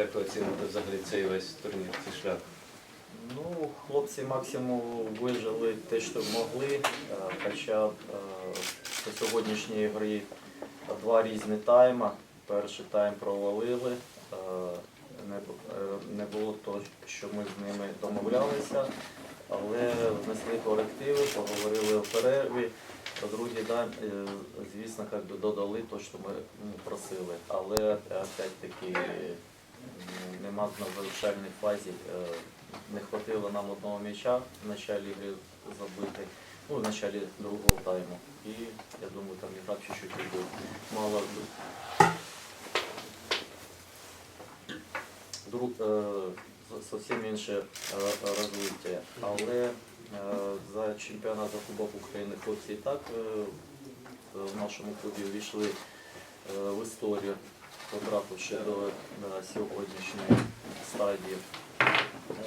як ви оціните взагалі цей весь турнір, цей шлях? Ну, хлопці максимум вижили те, що могли, е, хоча е, по сьогоднішньої гри два різні тайма. Перший тайм провалили, е, не, бу- е, не було того, що ми з ними домовлялися, але внесли корективи, поговорили у перерві. А другий е, звісно, додали те, що ми ну, просили. Але опять-таки нема на завершальній фазі. е, не хватило нам одного м'яча в началі гри забити, ну, в началі другого тайму. І я думаю, там ігра чуть-чуть мало. Друг, е, зовсім інше е, розвиття. Але за чемпіонат за Кубок України хлопці і так в нашому клубі увійшли е, в історію, потрапивши до сьогоднішньої стадії.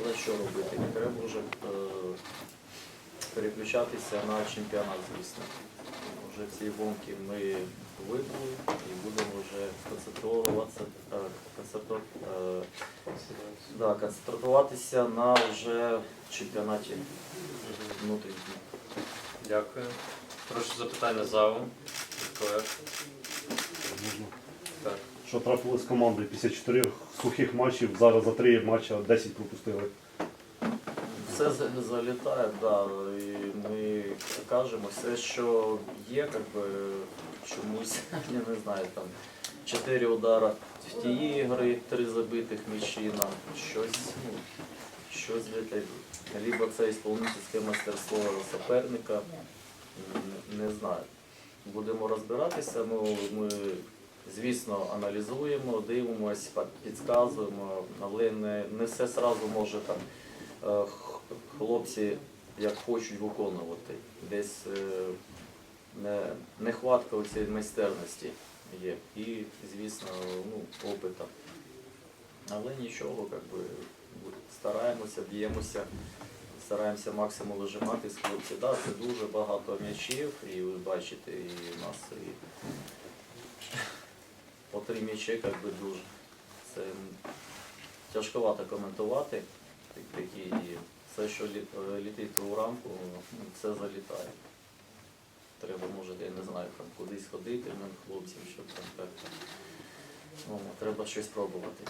Але що робити? Треба вже е, переключатися на чемпіонат, звісно. Вже ці гонки ми вибули і будемо вже концентруватися, е, концентру- е, да, концентруватися на вже чемпіонаті внутрішньому. Дякую. Прошу запитання залу. Так. Що трапилось з командою після чотирьох сухих матчів, зараз за три матчі 10 пропустили. Все за- залітає, да, і ми кажемо, все, що є, як би, чомусь, я не знаю, там чотири удара в тієї ігри, три забитих м'ячі нам щось, ну, щось це, либо це ісполнительське мастерство суперника, не, знаю. Будемо розбиратися, ну, ми, звісно, аналізуємо, дивимося, підказуємо, але не, не все одразу може там е, хлопці як хочуть виконувати. Десь е, не, нехватка у цієї майстерності є. І, звісно, ну, опита. Але нічого, як би, стараємося, б'ємося, стараємося максимум вижимати з хлопців. Да, це дуже багато м'ячів, і ви бачите, і нас і по три м'ячі, як би дуже. Це тяжковато коментувати такі все, що е, літить у рамку, ну, все залітає. Треба, може, я не знаю, там кудись ходити, нам хлопцям, щоб там так. Ну, треба щось пробувати.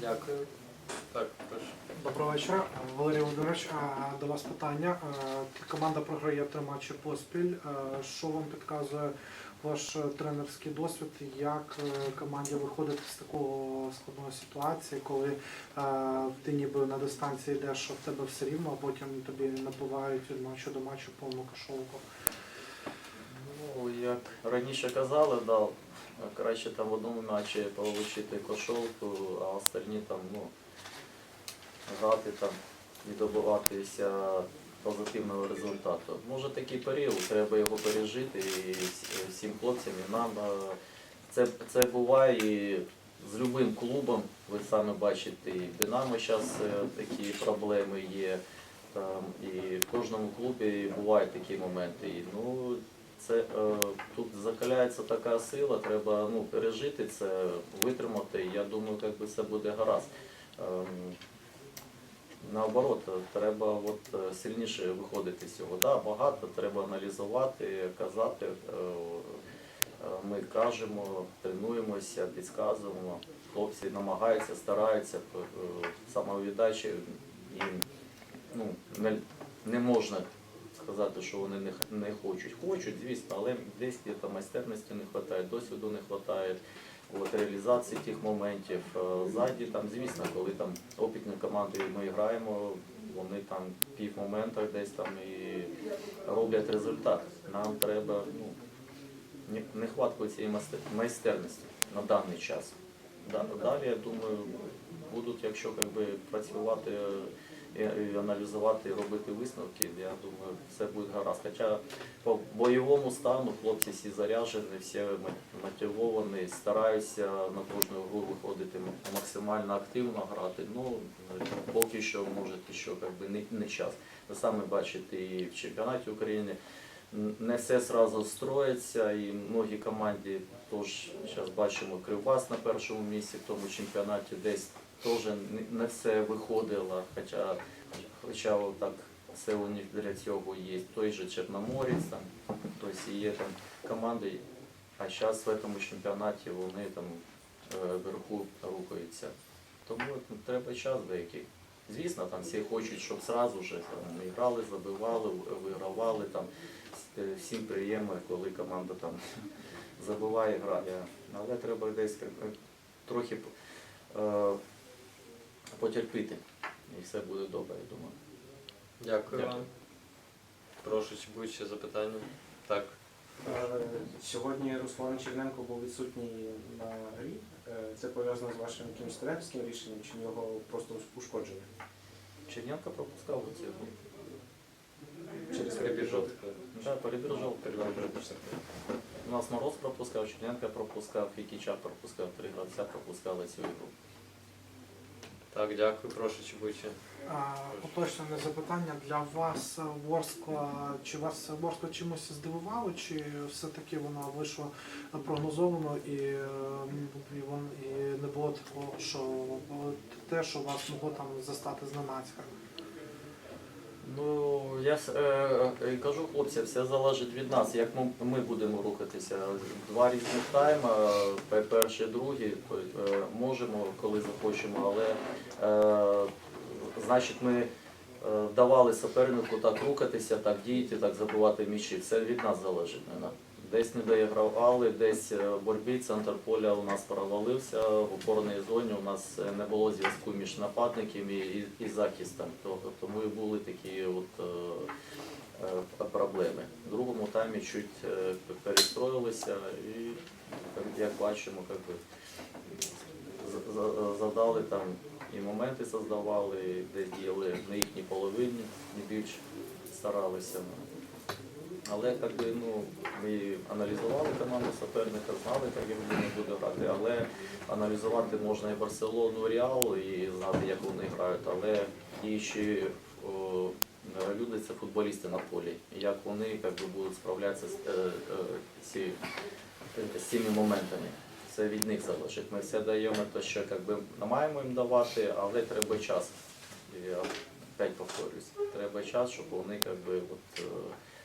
Дякую. Так, прошу. Доброго вечора, Валерій Володимирович. До вас питання. Команда програє три матчі поспіль. Що вам підказує ваш е, тренерський досвід? Як е, команді виходити з такого складної ситуації, коли е, ти ніби на дистанції йдеш, а в тебе все рівно, а потім тобі напивають від матчу до матчу повну кашовку? Ну, як раніше казали, да, краще там в одному матчі отримати кошовку, а остальні там, ну, грати там і добиватися позитивного результату. Може такий період, треба його пережити і всім хлопцям, і нам. е, Це, це буває і з любим клубом, ви самі бачите, і Динамо зараз такі проблеми є. Там, і в кожному клубі бувають такі моменти. І, ну, це, е, тут закаляється така сила, треба ну, пережити це, витримати. Я думаю, як би це буде гаразд. Наоборот, треба от, е, сильніше виходити з цього. Да, багато треба аналізувати, казати. Е, е, Ми кажемо, тренуємося, підказуємо. Хлопці намагаються, стараються, самовіддачі їм ну, не, не можна сказати, що вони не, не хочуть. Хочуть, звісно, але десь майстерності не вистачає, досвіду не вистачає, от, реалізації тих моментів. Е, Ззаді, там, звісно, коли там опитні команди ми граємо, вони там пів моментах десь там і роблять результат. Нам треба ну, нехватку цієї майстерності на даний час. Далі, я думаю, будуть, якщо якби, працювати е, аналізувати, і робити висновки, я думаю, все буде гаразд. Хоча по бойовому стану хлопці всі заряжені, всі мотивовані, стараються на кожну гру виходити максимально активно грати. Ну, поки що, може, ще якби, не, не час. Ви самі бачите і в чемпіонаті України не все сразу строїться, і многі команди теж зараз бачимо Кривбас на першому місці в тому чемпіонаті, десь теж не- все виходило, хоча, хоча так все у них для цього є. Той же Чорноморець, там, тобто є там команди, а зараз в цьому чемпіонаті вони там е, вверху рухаються. Тому ну, треба час деякий. Звісно, там всі хочуть, щоб зразу ж грали, забивали, вигравали. Там, е, всім приємно, коли команда там забиває, грає. Але треба десь трохи е, потерпіти. І все буде добре, я думаю. Дякую Дякую. вам. Прошу, чи будуть ще запитання? Так. Е, Сьогодні Руслан Черненко був відсутній на грі. Е, Це пов'язано з вашим якимось тренерським рішенням чи в нього просто ушкодження? Черненко пропускав гру. Через Прибіжав. Да, перебіжав. У нас Мороз пропускав, Черненко пропускав, і Кіча пропускав, три гравця пропускали цю ігру. Так, дякую. Прошу, чи? А, Уточнене запитання для вас Ворскла. Чи вас Ворскла чимось здивувало, чи все-таки вона вийшла прогнозовано і, е, і, і не було такого, що те, що вас могло там застати зненацька? Ну, я е, е, кажу хлопці, все залежить від нас, як ми, ми будемо рухатися. Два різних тайма, пе- перший, другий, то, е, можемо, коли захочемо, але значить ми е, давали супернику так рухатися, так діяти, так забивати м'ячі. Все від нас залежить. Десь не доігравали, десь е, в боротьбі центр поля у нас провалився, в опорній зоні у нас е, не було зв'язку між нападником і, і, захистом. Того- Тому і були такі от, е, е, проблеми. В другому таймі чуть е, перестроїлися і, як- бачимо, задали там і моменти создавали, десь діяли на їхній половині, не більш старалися. Але як би, ну, ми аналізували команду суперника, знали, як він буде грати, але аналізувати можна і Барселону, і Реал, і знати, як вони грають, але діючі люди це футболісти на полі. Як вони як би, будуть справлятися з, е, е, цими моментами. Це від них залежить. Ми все даємо те, що як би, не маємо їм давати, але треба час. Я опять повторюсь, треба час, щоб вони як би, от, е,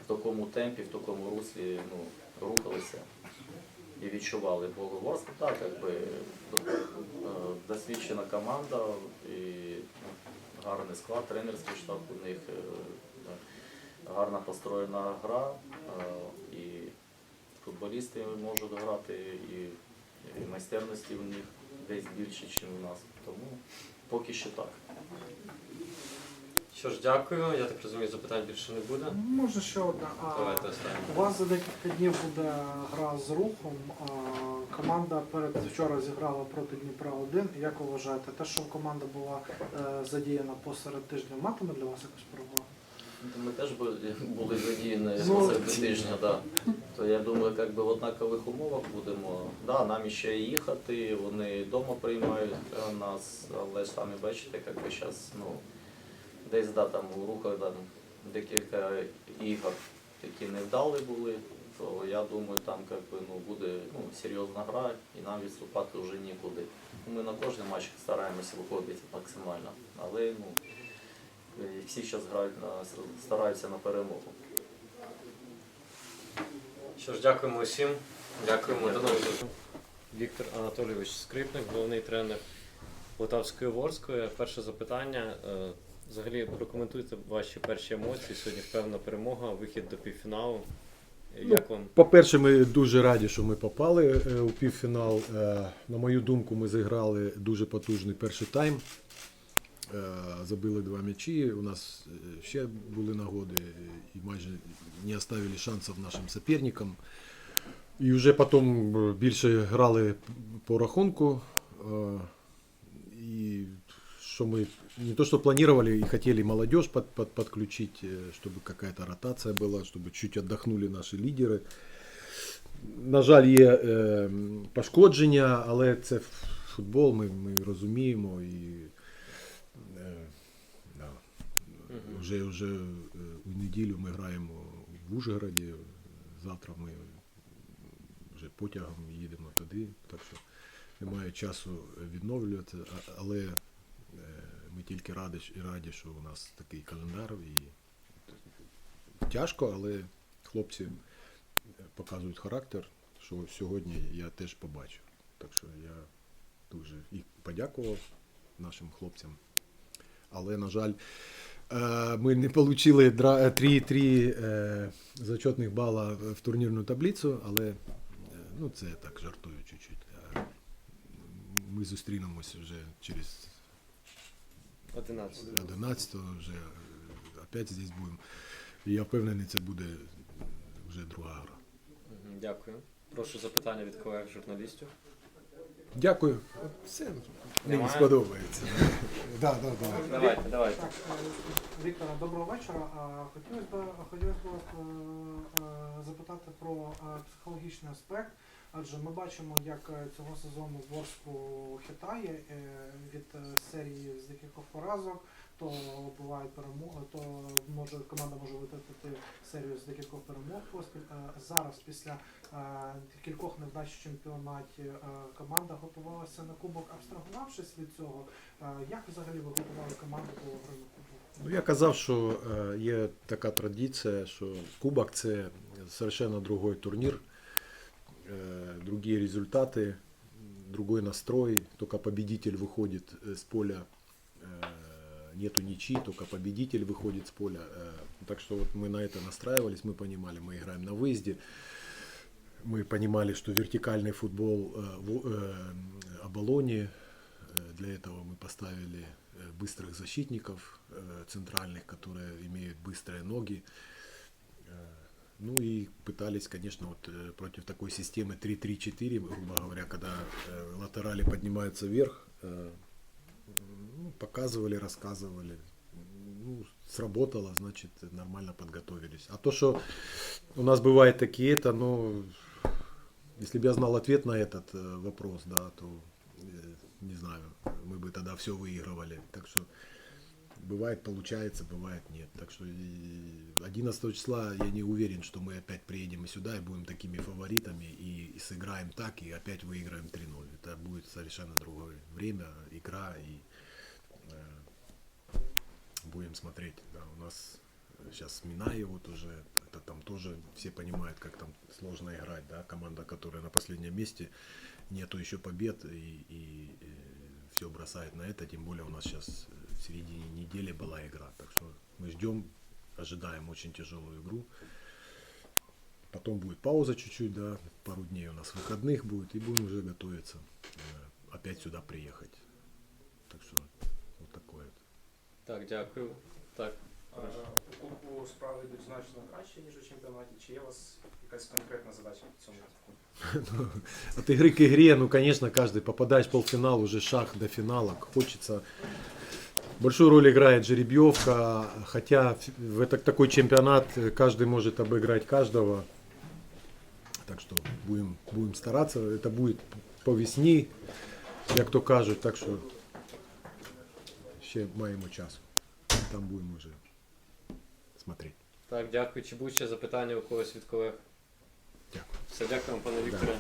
в такому темпі, в такому руслі ну, рухалися і відчували. Бо так, якби е, досвідчена команда і гарний склад, тренерський штаб у них, е, гарна построєна гра, і футболісти можуть грати, і, і майстерності у них десь більше, ніж у нас. Тому поки що так. Що ж, дякую. Я так розумію, запитань більше не буде. Може ще одна. А, Давайте останнє. У вас за декілька днів буде гра з рухом. А, Команда перед вчора зіграла проти Дніпра 1. Як ви вважаєте, те, що команда була е, задіяна посеред тижня, матиме для вас якусь перевагу? Ну, Ми теж були, задіяні серед тижня, да. то я думаю, як би в однакових умовах будемо. Да, нам ще їхати, вони вдома приймають е, нас, але ж самі бачите, як би зараз, ну, десь да, там у рухах там, декілька ігор які невдалі були, то я думаю, там як би, ну, буде ну, серйозна гра і нам відступати вже нікуди. Ми на кожен матч стараємося виходити максимально, але ну, і всі зараз грають на стараються на перемогу. Що ж, дякуємо усім. Дякуємо. До нових зустрічей. Віктор Анатолійович Скрипник, головний тренер Полтавської Ворської. Перше запитання. Е, Взагалі прокоментуйте ваші перші емоції. Сьогодні впевнена перемога, вихід до півфіналу. Як вам? По-перше, ми дуже раді, що ми попали е, у півфінал. Е, На мою думку, ми зіграли дуже потужний перший тайм. Е, Забили два м'ячі. У нас е, ще були нагоди е, і майже не оставили шансів нашим суперникам. І вже потім е, більше грали по рахунку. Е, І что мы не то что планировали и хотели молодежь под, под, подключить, э, чтобы какая-то ротация была, чтобы чуть отдохнули наши лідери. На жаль, є е, пошкодження, але це футбол, ми, ми розуміємо і е, да, Мгм. вже, вже е, у неділю ми граємо в Ужгороді. Завтра ми вже потягом їдемо туди, так що немає часу відновлювати, але е, ми тільки раді, раді, що у нас такий календар і тяжко, але хлопці показують характер, що сьогодні я теж побачив. Так що я дуже і подякував нашим хлопцям. Але, на жаль, е, ми не отримали 3-3 е, зачетних бала в турнірну таблицю, але е, ну, це я так жартую чуть-чуть. Е, Ми зустрінемося вже через 11. 11 вже е, опять здесь будемо. І я впевнений, це буде вже друга гра. Дякую. Прошу запитання від колег журналістів. Дякую. Все мені сподобається. Да, да, да. Давайте, давайте. Е, Віктора, доброго вечора. А, Хотілося б хотілося б вас запитати про е, психологічний аспект, адже ми бачимо, як е, цього сезону Ворску хитає від серії з декількох поразок, то бувають перемоги, то може команда може витратити серію з декількох перемог поспіль. Е, Зараз після е, кількох невдач в чемпіонаті е, команда готувалася на кубок, абстрагувавшись від цього. Е, Як взагалі ви готували команду до гри на кубок? Ну, я казав, що е, є така традиція, що Кубок це совершенно другой турнір, е, другі результати, другой настрой, только победитель выходит э, с поля, э, нету ничьи, только победитель выходит с поля. Э, Так что вот мы на это настраивались, мы понимали, мы играем на выезде, мы понимали, что вертикальный футбол э, в Абалоне, Э, Для этого мы поставили быстрых защитников центральных, которые имеют быстрые ноги. Ну и пытались, конечно, вот против такой системы 3-3-4, грубо говоря, когда латерали поднимаются вверх, показывали, рассказывали. Ну, сработало, значит, нормально подготовились. А то, что у нас бывает такие это, ну, если бы я знал ответ на этот э, вопрос, да, то э, не знаю, мы бы тогда все выигрывали. Так что бывает получается, бывает нет. Так что и 11 числа я не уверен, что мы опять приедем сюда и будем такими фаворитами и, и сыграем так и опять выиграем 3-0. Это будет совершенно другое время, игра и будем смотреть. Да, у нас сейчас Минаи вот уже, это там тоже все понимают, как там сложно играть, да, команда, которая на последнем месте, нету еще побед и, и, все бросает на это, тем более у нас сейчас в середине недели была игра, так что мы ждем, ожидаем очень тяжелую игру. Потом будет пауза чуть-чуть, да, пару дней у нас выходных будет, и будем уже готовиться э, опять сюда приехать. Так что. Так, дякую. Так. Е, У кубку справи йдуть значно краще, ніж у чемпіонаті. Чи є у вас якась конкретна задача в цьому? От игры к игре, ну, конечно, каждый попадаешь в полуфинал, уже шаг до финала. Хочется. Большую роль играет жеребьевка, хотя в это такой чемпионат э, каждый может обыграть каждого. Так что будем, будем стараться. Это будет по весні, як то кажуть, так що ще маємо час. Там будемо вже смотреть. Так, дякую. Чи будуть ще запитання у когось від колег? Дякую. Все, дякуємо, пане Вікторе.